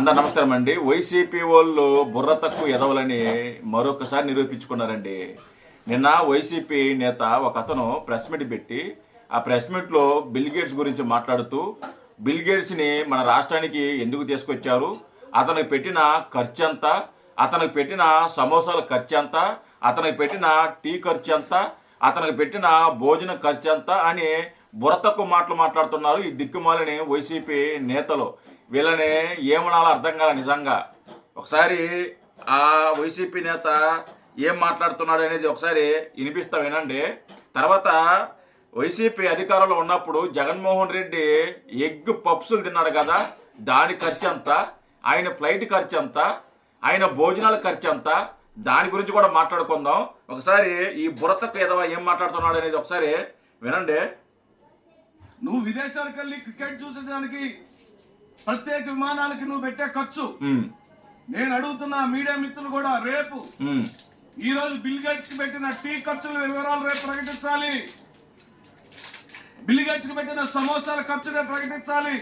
అందరు నమస్కారం అండి. వైసీపీ వాళ్ళు బుర్ర తక్కువ ఎదవలని మరొకసారి నిరూపించుకున్నారండి. నిన్న వైసీపీ నేత ఒక అతను ప్రెస్ మీట్ పెట్టి ఆ ప్రెస్ మీట్లో బిల్ గేట్స్ గురించి మాట్లాడుతూ బిల్ గేట్స్ని మన రాష్ట్రానికి ఎందుకు తీసుకొచ్చారు? అతనికి పెట్టిన ఖర్చు ఎంత? అతనికి పెట్టిన సమోసాల ఖర్చు ఎంత? అతనికి పెట్టిన టీ ఖర్చు ఎంత? అతనికి పెట్టిన భోజన ఖర్చు ఎంత? అని బుర్ర తక్కువ మాటలు మాట్లాడుతున్నారు ఈ దిక్కుమాలని వైసీపీ నేతలు. వీళ్ళని ఏమనాలో అర్థం కాల నిజంగా. ఒకసారి ఆ వైసీపీ నేత ఏం మాట్లాడుతున్నాడు అనేది ఒకసారి వినిపిస్తా వినండి. తర్వాత వైసీపీ అధికారంలో ఉన్నప్పుడు జగన్మోహన్ రెడ్డి ఎగ్ పప్సులు తిన్నాడు కదా దాని ఖర్చు ఎంత? ఆయన ఫ్లైట్ ఖర్చు ఎంత? ఆయన భోజనాల ఖర్చు ఎంత? దాని గురించి కూడా మాట్లాడుకుందాం. ఒకసారి ఈ బురతకు ఏదవా ఏం మాట్లాడుతున్నాడు అనేది ఒకసారి వినండి. నువ్వు విదేశాలకు వెళ్ళి క్రికెట్ చూసడానికి ప్రత్యేక విమానాలకి నువ్వు పెట్టే ఖర్చు. నేను అడుగుతున్న మీడియా మిత్రులు కూడా రేపు ఈ రోజు బిల్ గేట్స్కి పెట్టిన టీ ఖర్చుల వివరాలు రేపు ప్రకటించాలి. బిల్ గేట్స్కి పెట్టిన సమోసాల ఖర్చు రేపు ప్రకటించాలి.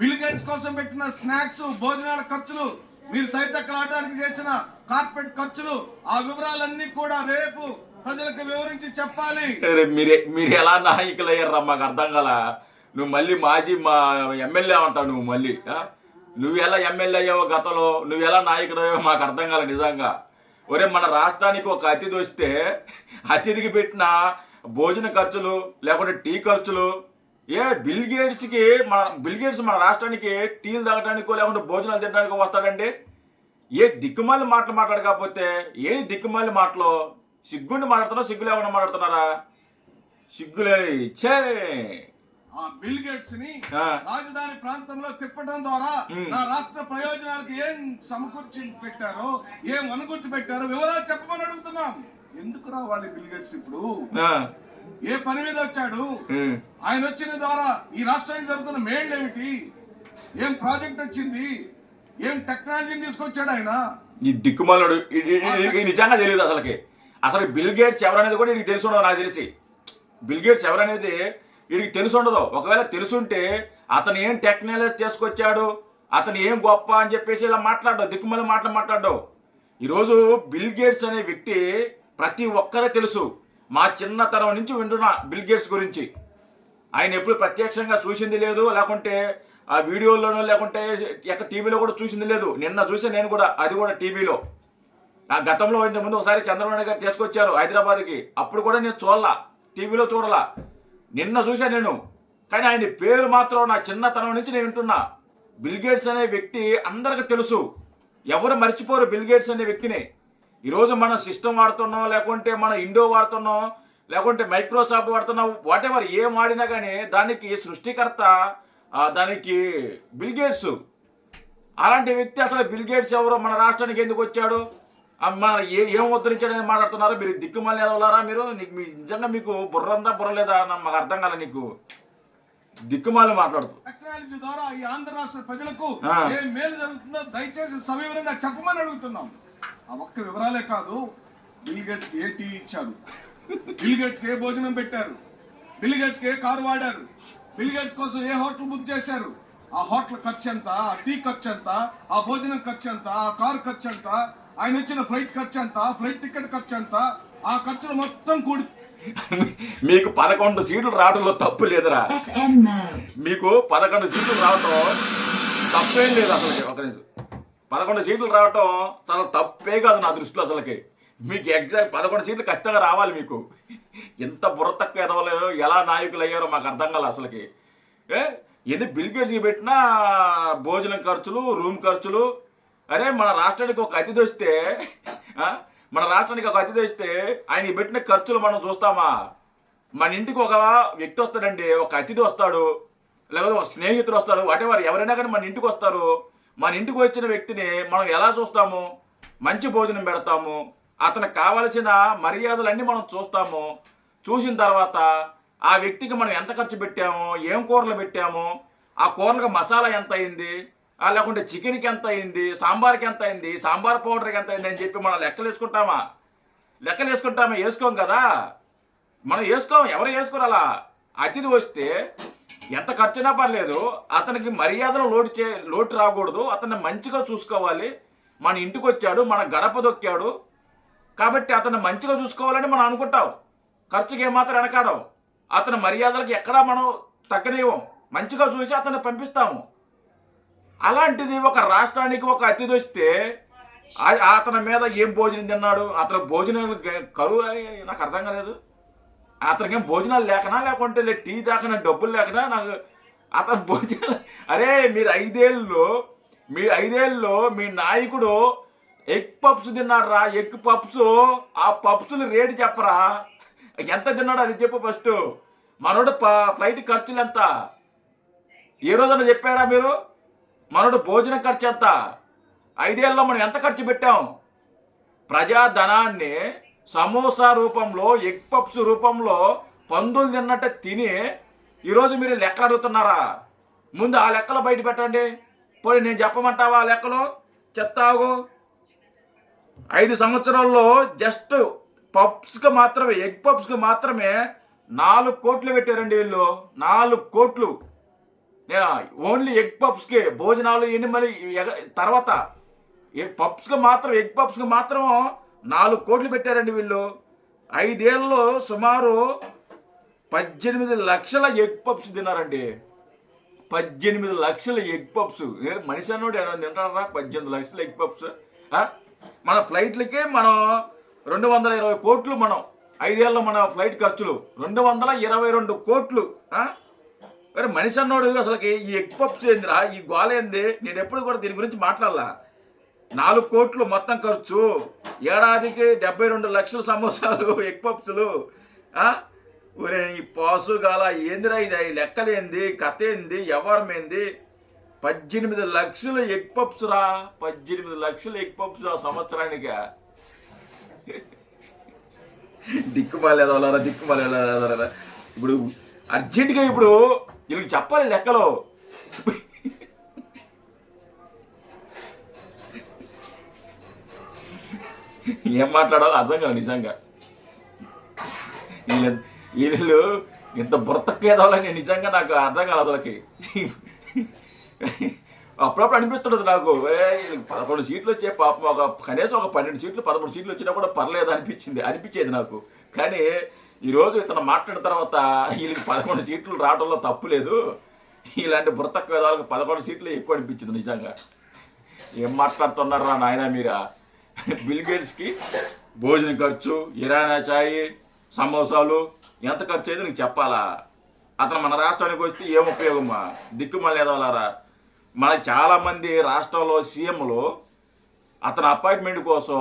బిల్ గేట్స్ కోసం పెట్టిన స్నాక్స్ భోజనాల ఖర్చులు మీరు తైతక్కలాడడానికి చేసిన కార్పెట్ ఖర్చులు ఆ వివరాలన్నీ కూడా రేపు ప్రజలకు వివరించి చెప్పాలి. మీరే మీరు ఎలా నాయకులు అయ్యారా మాకు అర్థం కాల? నువ్వు మళ్ళీ మాజీ మా ఎమ్మెల్యే అంటావు నువ్వు మళ్ళీ నువ్వు ఎలా ఎమ్మెల్యే అయ్యావో గతంలో? నువ్వు ఎలా నాయకుడు అయ్యావో మాకు అర్థం కాలే నిజంగా. ఒరే మన రాష్ట్రానికి ఒక అతిథి వస్తే అతిథికి పెట్టిన భోజన ఖర్చులు లేకుంటే టీ ఖర్చులు ఏ బిల్ గేట్స్కి మన బిల్ గేట్స్ మన రాష్ట్రానికి టీలు తాగడానికో లేకుంటే భోజనాలు తినడానికో వస్తాడండి? ఏ దిక్కుమాలి మాటలు మాట్లాడకపోతే ఏ దిక్కుమాలి మాటలు సిగ్గుండి మాట్లాడుతున్నా సిగ్గు లేకుండా మాట్లాడుతున్నారా? సిగ్గులేని ఛే! ఆ బిల్ గేట్స్ని. రాజధాని ప్రాంతంలో తిప్పడం ద్వారా. నా రాష్ట్ర ప్రయోజనాలకు ఏం సమకూర్చి పెట్టారో ఏం అనుకూర్చి పెట్టారో వివరాలు చెప్పమని అడుగుతున్నాం. ఎందుకు రావాలి బిల్ గేట్స్ ఇప్పుడు? ఏ పని మీద వచ్చాడు? ఆయన వచ్చిన ద్వారా ఈ రాష్ట్రానికి జరుగుతున్న మేళ్ళు ఏమిటి? ఏం ప్రాజెక్ట్ వచ్చింది? ఏం టెక్నాలజీని తీసుకొచ్చాడు ఆయన? ఈ దిక్కుమాలుడు నిజంగా తెలియదు అసలుకి. అసలు బిల్ గేట్స్ ఎవరనేది కూడా వీడికి తెలిసి నాకు తెలిసి. బిల్ గేట్స్ ఎవరనేది వీడికి తెలిసి ఉండదు. ఒకవేళ తెలుసుంటే అతను ఏం టెక్నాలజీ తీసుకొచ్చాడు అతను ఏం గొప్ప అని చెప్పేసి ఇలా మాట్లాడ్డావు దిక్కుమాలి మాటలు మాట్లాడ్డావు ఈరోజు బిల్ గేట్స్ అనే వ్యక్తి ప్రతి ఒక్కరే తెలుసు. మా చిన్నతనం నుంచి వింటున్నా బిల్ గేట్స్ గురించి. ఆయన ఎప్పుడు ప్రత్యక్షంగా చూసింది లేదు లేకుంటే ఆ వీడియోలోనో లేకుంటే ఎక్కడ టీవీలో కూడా చూసింది లేదు. నిన్న చూసే నేను కూడా అది కూడా టీవీలో. నా గతంలో ఇంతకుముందు ముందు ఒకసారి చంద్రబాబు నాయుడు గారు తీసుకొచ్చారు హైదరాబాద్కి. అప్పుడు కూడా నేను చూడాల టీవీలో చూడాలా. నిన్న చూశాను నేను. కానీ ఆయన పేరు మాత్రం నా చిన్నతనం నుంచి నేను వింటున్నా. బిల్గేట్స్ అనే వ్యక్తి అందరికి తెలుసు. ఎవరు మర్చిపోరు బిల్ గేట్స్ అనే వ్యక్తిని. ఈరోజు మనం సిస్టమ్ వాడుతున్నాం లేకుంటే మన ఇండో వాడుతున్నాం లేకుంటే మైక్రోసాఫ్ట్ వాడుతున్నాం వాట్ ఎవర్ ఏం వాడినా కానీ దానికి సృష్టికర్త దానికి బిల్గేట్స్ అలాంటి వ్యక్తి అసలు బిల్గేట్స్ ఎవరో? మన రాష్ట్రానికి ఎందుకు వచ్చాడు? మన ఏ ఏం ఉద్ధరించాడని మాట్లాడుతున్నారు మీరు దిక్కుమల్లి ఎదవలారా మీరు? నీకు మీ నిజంగా మీకు బుర్రందా బుర్ర లేదా అని మాకు అర్థం కాలే నీకు. దిక్కుమాలి మాట్లాడుతూ టెక్నాలజీ ద్వారా ఈ ఆంధ్ర రాష్ట్ర ప్రజలకు. ఏం మేలు జరుగుతుందో దయచేసి సవివరంగా చెప్పమని అడుగుతున్నాం. ఆ ఒక్క వివరాలే కాదు బిల్ గేట్స్ ఏ టీ ఇచ్చారు? బిల్ గేట్స్ ఏ భోజనం పెట్టారు? బిల్ గేట్స్ ఏ కారు వాడారు? బిల్ గేట్స్ కోసం ఏ హోటల్ బుక్ చేశారు? ఆ హోటల్ ఖర్చు ఎంత? ఆ టీ ఖర్చు ఎంత? ఆ భోజనం ఖర్చు ఎంత? ఆ కారు ఖర్చు ఎంత? ఆయన వచ్చిన ఫ్లైట్ ఖర్చు ఎంత? ఫ్లైట్ టికెట్ ఖర్చు ఎంత? ఆ ఖర్చులు మొత్తం కూడి మీకు పదకొండు సీట్లు రావడంలో తప్పు లేదురా. మీకు పదకొండు సీట్లు రావటం తప్పేం లేదు అసలు ఒక నిమిషం. పదకొండు సీట్లు రావటం చాలా తప్పే కాదు నా దృష్టిలో అసలుకి. మీకు ఎగ్జాక్ట్ పదకొండు సీట్లు ఖచ్చితంగా రావాలి మీకు. ఎంత బుర్ర తక్కువ ఎలా నాయకులు అయ్యారో మాకు అర్థం కాలే అసలుకి. ఏ? ఎన్ని బిల్గేట్స్కి పెట్టినా భోజనం ఖర్చులు రూమ్ ఖర్చులు అరే మన రాష్ట్రానికి ఒక అతిథి వస్తే మన రాష్ట్రానికి ఒక అతిథి వస్తే ఆయన పెట్టిన ఖర్చులు మనం చూస్తామా? మన ఇంటికి ఒక వ్యక్తి వస్తాడండి ఒక అతిథి వస్తాడు లేకపోతే ఒక స్నేహితుడు వస్తాడు వాటెవర్ ఎవరైనా కానీ మన ఇంటికి వస్తారు. మన ఇంటికి వచ్చిన వ్యక్తిని మనం ఎలా చూస్తాము? మంచి భోజనం పెడతాము అతనికి కావలసిన మర్యాదలన్నీ మనం చూస్తాము. చూసిన తర్వాత ఆ వ్యక్తికి మనం ఎంత ఖర్చు పెట్టాము ఏం కూరలు పెట్టాము ఆ కూరలకు మసాలా ఎంత అయింది లేకుంటే చికెన్కి ఎంత అయింది? సాంబార్కి ఎంత అయింది? సాంబార్ పౌడర్కి ఎంత అయింది అని చెప్పి మనం లెక్కలు వేసుకుంటామా? లెక్కలు వేసుకుంటామా? వేసుకోం కదా? మనం వేసుకోం. ఎవరు వేసుకోరు అలా? అతిథి వస్తే ఎంత ఖర్చునా పర్లేదు. అతనికి మర్యాదలో లోటు చే లోటు రాకూడదు. అతన్ని మంచిగా చూసుకోవాలి. మన ఇంటికి వచ్చాడు మన గడప దొక్కాడు. కాబట్టి అతన్ని మంచిగా చూసుకోవాలని మనం అనుకుంటాం. ఖర్చుకి ఏమాత్రం వెనకాడం. అతని మర్యాదలకు ఎక్కడా మనం తగ్గనివ్వం. మంచిగా చూసి అతన్ని పంపిస్తాము. అలాంటిది ఒక రాష్ట్రానికి ఒక అతిథి వస్తే అతని మీద ఏం భోజనం తిన్నాడు? అతను భోజనాలు కరువు నాకు అర్థం కాలేదు. అతనికి ఏం భోజనాలు లేకనా? లేకుంటే టీ తాకనా? డబ్బులు లేకనా? నాకు అతను భోజనాలు అరే మీరు ఐదేళ్ళు మీ ఐదేళ్ళలో మీ నాయకుడు ఎగ్ పప్స్ తిన్నాడురా ఎగ్ పప్స్. ఆ పప్సులు రేటు చెప్పరా? ఎంత తిన్నాడో అది చెప్పు ఫస్ట్. మనోడు ప- ఫ్లైట్ ఖర్చులు ఎంత? ఏ రోజున చెప్పారా మీరు? మనోడు భోజన ఖర్చు ఎంత? ఐదేళ్ళలో మనం ఎంత ఖర్చు పెట్టాం? ప్రజాధనాన్ని సమోసా రూపంలో ఎగ్ పప్స్ రూపంలో పందులు తిన్నట్టు తిని ఈరోజు మీరు లెక్కలు అడుగుతున్నారా? ముందు ఆ లెక్కలు బయట పెట్టండి. పోయి నేను చెప్పమంటావా ఆ లెక్కలు? చెప్తావు ఐదు సంవత్సరాల్లో జస్ట్ పప్స్కి మాత్రమే ఎగ్ పప్స్కి మాత్రమే నాలుగు కోట్లు పెట్టారండి వీళ్ళు. నాలుగు కోట్లు. ఓన్లీ ఎగ్ పప్స్కే భోజనాలు ఎన్ని మళ్ళీ ఎగ- తర్వాత ఎగ్ పప్స్కి మాత్రం ఎగ్ పప్స్కి మాత్రం నాలుగు కోట్లు పెట్టారండి వీళ్ళు. ఐదేళ్ళలో సుమారు పద్దెనిమిది లక్షల ఎగ్ పప్స్ తిన్నారండి. పద్దెనిమిది లక్షల ఎగ్ పప్స్ మనిషి అన్నోడు తింటారా పద్దెనిమిది లక్షల ఎగ్ పప్స్ మన ఫ్లైట్లకే మనం రెండు వందల ఇరవై కోట్లు మనం. ఐదేళ్ళలో మన ఫ్లైట్ ఖర్చులు రెండు వందల ఇరవై రెండు కోట్లు. ఆ? మరి మనిషి అన్నోడు అసలుకి ఈ ఎగ్ పప్స్ ఏందిరా ఈ గోల ఏంది? నేను ఎప్పుడు కూడా దీని గురించి మాట్లాడాల. నాలుగు కోట్లు మొత్తం ఖర్చు. ఏడాదికి డెబ్బై రెండు లక్షల సమోసాలు ఎగ్ పప్స్లు. ఈ పాసు గాల ఏందిరా ఇది? లెక్కలేంది కథ ఏంది? ఎవరమేంది పద్దెనిమిది లక్షలు ఎగ్ పప్స్ రా. పద్దెనిమిది లక్షలు ఎగ్ పప్స్ ఆ సంవత్సరానికి. దిక్కుమాలేదా దిక్కుమాలేదా ఇప్పుడు అర్జెంటుగా ఇప్పుడు వీళ్ళకి చెప్పాలి లెక్కలో. ఏం మాట్లాడాలో అర్థం కాదు నిజంగా. వీళ్ళు ఇంత బుర్తకేదాలని నిజంగా నాకు అర్థం కాదు అసలుకి అప్పుడప్పుడు అనిపిస్తుండదు నాకు. పదకొండు సీట్లు వచ్చే పాపం ఒక కనీసం ఒక పన్నెండు సీట్లు పదమూడు సీట్లు వచ్చినా కూడా పర్లేదు అనిపించింది అనిపించేది నాకు. కానీ ఈరోజు ఇతను మాట్లాడిన తర్వాత వీళ్ళకి పదకొండు సీట్లు రావడంలో తప్పు లేదు. ఇలాంటి బుర్తక్క పదకొండు సీట్లు ఎక్కువ అనిపించింది నిజంగా. ఏం మాట్లాడుతున్నారా నాయన మీరా? బిల్ గేట్స్కి భోజనం ఖర్చు ఇరానా చాయి సమోసాలు ఎంత ఖర్చు అయింది నీకు చెప్పాలా? అతను మన రాష్ట్రానికి వస్తే ఏం ఉపయోగమా? దిక్కుమల్లి ఎదవలారా మన చాలామంది రాష్ట్రంలో సీఎంలు అతని అపాయింట్మెంట్ కోసం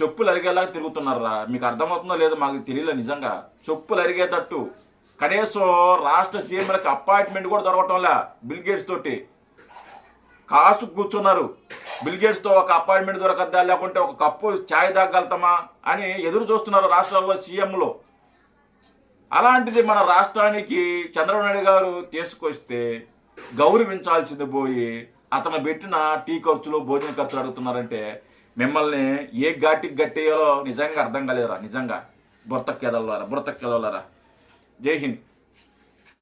చెప్పులు అరిగేలాగా తిరుగుతున్నారా మీకు అర్థమవుతుందో లేదో మాకు తెలియలే నిజంగా. చెప్పులు అరిగేటట్టు కనీసం రాష్ట్ర సీఎంలకు అపాయింట్మెంట్ కూడా దొరకటంలా బిల్గేట్స్ తోటి. కాసు కూర్చున్నారు. బిల్గేట్స్తో ఒక అపాయింట్మెంట్ దొరకద్దా లేకుంటే ఒక కప్పు ఛాయ్ తాగలుగుతామా అని ఎదురు చూస్తున్నారు రాష్ట్రాల్లో సీఎంలో. అలాంటిది మన రాష్ట్రానికి చంద్రబాబు నాయుడు గారు తీసుకొస్తే గౌరవించాల్సింది పోయి అతను పెట్టిన టీ ఖర్చులు భోజన ఖర్చులు అడుగుతున్నారంటే మిమ్మల్ని ఏ ఘాటికి గట్టేయాలో నిజంగా అర్థం కాలేదురా నిజంగా. బుర్తక్కెదలరా బుర్తక్కెదలరా జై హింద్.